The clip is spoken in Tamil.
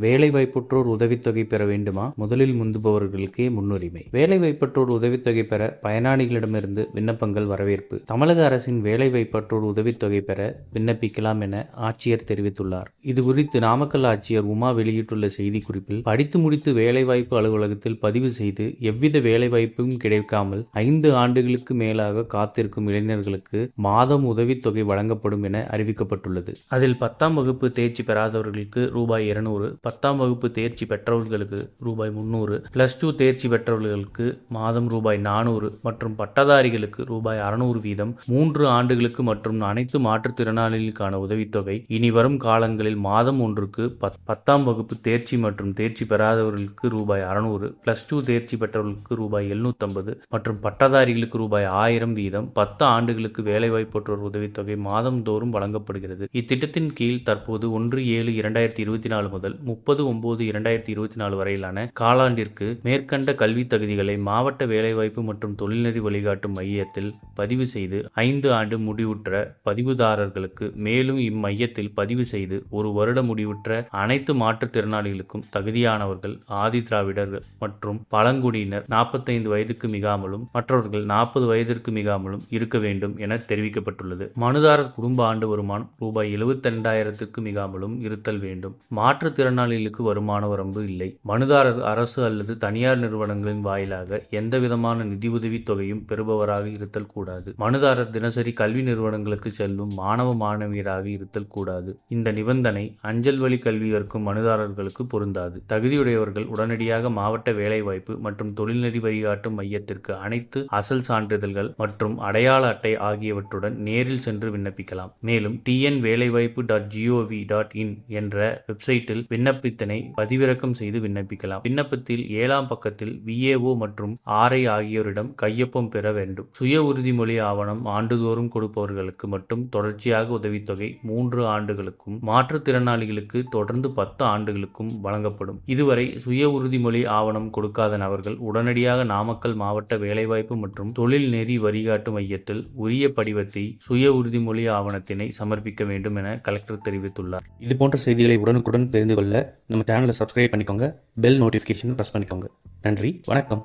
வேலைவாய்ப்பற்றோர் உதவித்தொகை பெற வேண்டுமா? முதலில் முந்துபவர்களுக்கே முன்னுரிமை. வேலைவாய்ப்பற்றோர் உதவித்தொகை பெற பயனாளிகளிடமிருந்து விண்ணப்பங்கள் வரவேற்பு. தமிழக அரசின் வேலைவாய்ப்பற்றோர் உதவித்தொகை பெற விண்ணப்பிக்கலாம் என ஆட்சியர் தெரிவித்துள்ளார். இது குறித்து நாமக்கல் ஆட்சியர் உமா வெளியிட்டுள்ள செய்திக்குறிப்பில் படித்து முடித்து வேலைவாய்ப்பு அலுவலகத்தில் பதிவு செய்து எவ்வித வேலைவாய்ப்பும் கிடைக்காமல் ஐந்து ஆண்டுகளுக்கு மேலாக காத்திருக்கும் இளைஞர்களுக்கு மாதம் உதவித்தொகை வழங்கப்படும் என அறிவிக்கப்பட்டுள்ளது. அதில் பத்தாம் வகுப்பு தேர்ச்சி பெறாதவர்களுக்கு ரூபாய் இருநூறு பத்தாம் வகுப்பு தேர்ச்சி பெற்றவர்களுக்கு ரூபாய் முந்நூறு ப்ளஸ் டூ தேர்ச்சி பெற்றவர்களுக்கு மாதம் ரூபாய் நானூறு மற்றும் பட்டதாரிகளுக்கு ரூபாய் அறுநூறு வீதம் மூன்று ஆண்டுகளுக்கு மற்றும் அனைத்து மாற்றுத்திறனாளிகளுக்கான உதவித்தொகை. இனி வரும் காலங்களில் மாதம் ஒன்றுக்கு பத்- பத்தாம் வகுப்பு தேர்ச்சி மற்றும் தேர்ச்சி பெறாதவர்களுக்கு ரூபாய் அறுநூறு ப்ளஸ் டூ தேர்ச்சி பெற்றவர்களுக்கு ரூபாய் எழுநூத்தம்பது மற்றும் பட்டதாரிகளுக்கு ரூபாய் ஆயிரம் வீதம் பத்து ஆண்டுகளுக்கு வேலைவாய்ப்பற்றோர் உதவித்தொகை மாதந்தோறும் வழங்கப்படுகிறது. இத்திட்டத்தின் கீழ் தற்போது ஒன்று ஏழு இரண்டாயிரத்தி இருபத்தி நாலு முதல் முப்பது ஒன்பது இரண்டாயிரத்தி இருபத்தி நாலு வரையிலான காலாண்டிற்கு மேற்கண்ட கல்வித் தகுதிகளை மாவட்ட வேலைவாய்ப்பு மற்றும் தொழில்நெறி வழிகாட்டும் மையத்தில் பதிவு செய்து ஐந்து ஆண்டு முடிவுற்ற பதிவுதாரர்களுக்கு மேலும் இம்மையத்தில் பதிவு செய்து ஒரு வருட முடிவுற்ற அனைத்து மாற்றுத்திறனாளிகளுக்கும் தகுதியானவர்கள் ஆதி திராவிடர்கள் மற்றும் பழங்குடியினர் நாற்பத்தைந்து வயதுக்கு மிகாமலும் மற்றவர்கள் நாற்பது வயதிற்கு மிகாமலும் இருக்க வேண்டும் என தெரிவிக்கப்பட்டுள்ளது. மனுதாரர் குடும்ப ஆண்டு வருமானம் ரூபாய் எழுபத்தி ரெண்டாயிரத்துக்கு மிகாமலும் இருத்தல் வேண்டும். மாற்றுத்திறன் மாற்றுத்திறனாளிகளுக்கு வருமான வரம்பு இல்லை. மனுதாரர் அரசு அல்லது தனியார் நிறுவனங்களின் வாயிலாக எந்தவிதமான நிதியுதவி தொகையும் பெறுபவராக இருத்தல் கூடாது. மனுதாரர் தினசரி கல்வி நிறுவனங்களுக்கு செல்லும் மாணவ மாணவியராக இருத்தல் கூடாது. இந்த நிபந்தனை அஞ்சல் வழி கல்வி கற்கும் மனுதாரர்களுக்கு பொருந்தாது. தகுதியுடையவர்கள் உடனடியாக மாவட்ட வேலைவாய்ப்பு மற்றும் தொழில்நெறி வழிகாட்டும் மையத்திற்கு அனைத்து அசல் சான்றிதழ்கள் மற்றும் அடையாள அட்டை ஆகியவற்றுடன் நேரில் சென்று விண்ணப்பிக்கலாம். மேலும் டிஎன் வேலைவாய்ப்பு டாட் ஜிஓவி டாட் இன் என்ற வெப்சைட்டில் விண்ணப்பத்தினை பதிவிறக்கம் செய்து விண்ணப்பிக்கலாம். விண்ணப்பத்தில் ஏழாம் பக்கத்தில் விஏஓ மற்றும் ஆர்ஐ ஆகியோரிடம் கையொப்பம் பெற வேண்டும். சுய உறுதிமொழி ஆவணம் ஆண்டுதோறும் கொடுப்பவர்களுக்கு மட்டும் தொடர்ச்சியாக உதவித்தொகை மூன்று ஆண்டுகளுக்கும் மாற்றுத்திறனாளிகளுக்கு தொடர்ந்து பத்து ஆண்டுகளுக்கும் வழங்கப்படும். இதுவரை சுய உறுதிமொழி ஆவணம் கொடுக்காத நபர்கள் உடனடியாக நாமக்கல் மாவட்ட வேலைவாய்ப்பு மற்றும் தொழில் நெறி வழிகாட்டு மையத்தில் உரிய படிவத்தை சுய உறுதிமொழி ஆவணத்தினை சமர்ப்பிக்க வேண்டும் என கலெக்டர் தெரிவித்துள்ளார். இது போன்ற செய்திகளை உடனுக்குடன் தெரிந்து கொள்ள நம்ம சேனலை சப்ஸ்கிரைப் பண்ணிக்கோங்க பெல் நோட்டிஃபிகேஷன் ப்ரெஸ் பண்ணிக்கோங்க. நன்றி வணக்கம்.